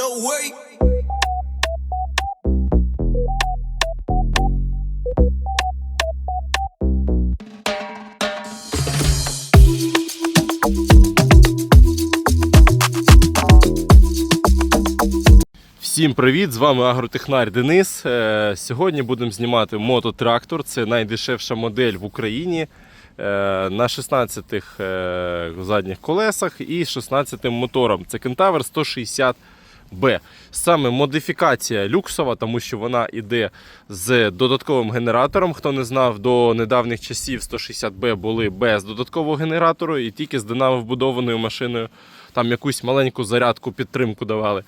away. Всім привіт! З вами агротехнар Денис. Е, Сьогодні будемо знімати мототрактор. Це найдешевша модель в Україні е, на 16 е, задніх колесах і 16 мотором. Це Кентавр 160 Б. Саме модифікація люксова, тому що вона йде з додатковим генератором. Хто не знав, до недавніх часів 160Б були без додаткового генератору і тільки з динамо вбудованою машиною. Там якусь маленьку зарядку, підтримку давали.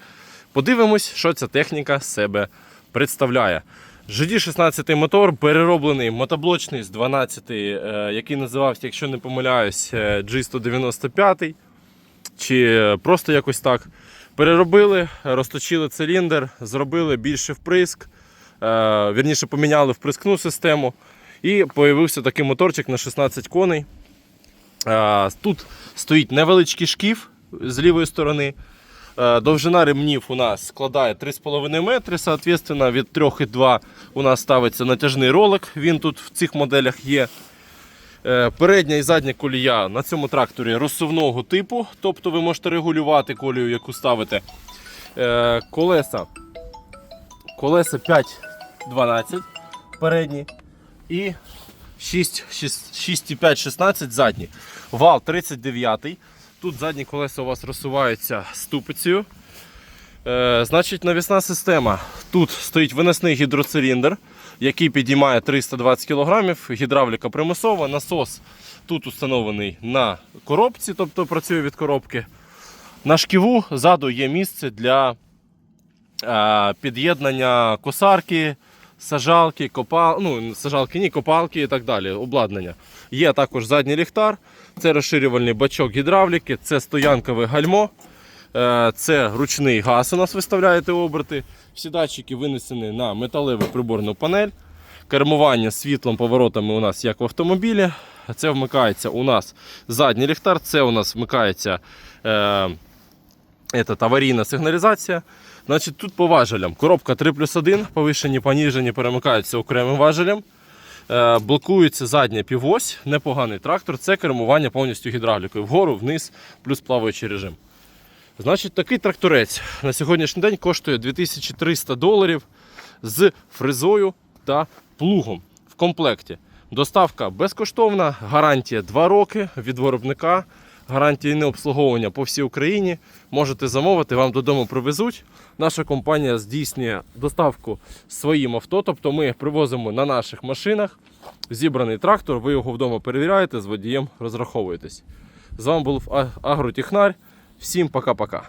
Подивимось, що ця техніка себе представляє. GD16 мотор перероблений мотоблочний з 12, е, який називався, якщо не помиляюсь, е, G195 чи просто якось так. Переробили, розточили циліндр, зробили більше вприск, е, вірніше поміняли вприскну систему. І з'явився такий моторчик на 16 коней. Е, Тут стоїть невеличкий шкіф з лівої сторони. Е, Довжина ремнів у нас складає 3,5 метри. Соответственно, від 3,2 у нас ставиться натяжний ролик. Він тут в цих моделях є. Е, Передня і задня колія на цьому тракторі розсувного типу, тобто ви можете регулювати колію, яку ставите. Е, Колеса, колеса 5,12 передні і 6,5-16 задні. Вал 39. Тут задні колеса у вас розсуваються ступицею. Е, значить, навісна система. Тут стоїть виносний гідроциліндр, який підіймає 320 кг, гідравліка примусова, насос тут установлений на коробці, тобто працює від коробки. На шківу ззаду є місце для е, під'єднання косарки, сажалки, копал... ну, сажалки, ні, копалки і так далі. Обладнання. Є також задній ліхтар, це розширювальний бачок гідравліки, це стоянкове гальмо. Е, Це ручний газ у нас виставляєте оберти. Всі датчики винесені на металеву приборну панель. Кермування світлом поворотами у нас як в автомобілі. Це вмикається у нас задній ліхтар, це у нас вмикається е, этот, аварійна сигналізація. Значить, Тут по важелям. Коробка 3 плюс 1, повишені, поніжені, перемикаються окремим важелем. Е, блокується задня півось, непоганий трактор. Це кермування повністю гідравлікою. Вгору, вниз, плюс плаваючий режим. Значить, такий тракторець на сьогоднішній день коштує 2300 доларів з фрезою та плугом в комплекті. Доставка безкоштовна, гарантія 2 роки від виробника, гарантія обслуговування по всій Україні. Можете замовити, вам додому привезуть. Наша компанія здійснює доставку своїм авто, тобто ми привозимо на наших машинах зібраний трактор, ви його вдома перевіряєте, з водієм розраховуєтесь. З вами був А- Агротехнар. Всім пока-пока.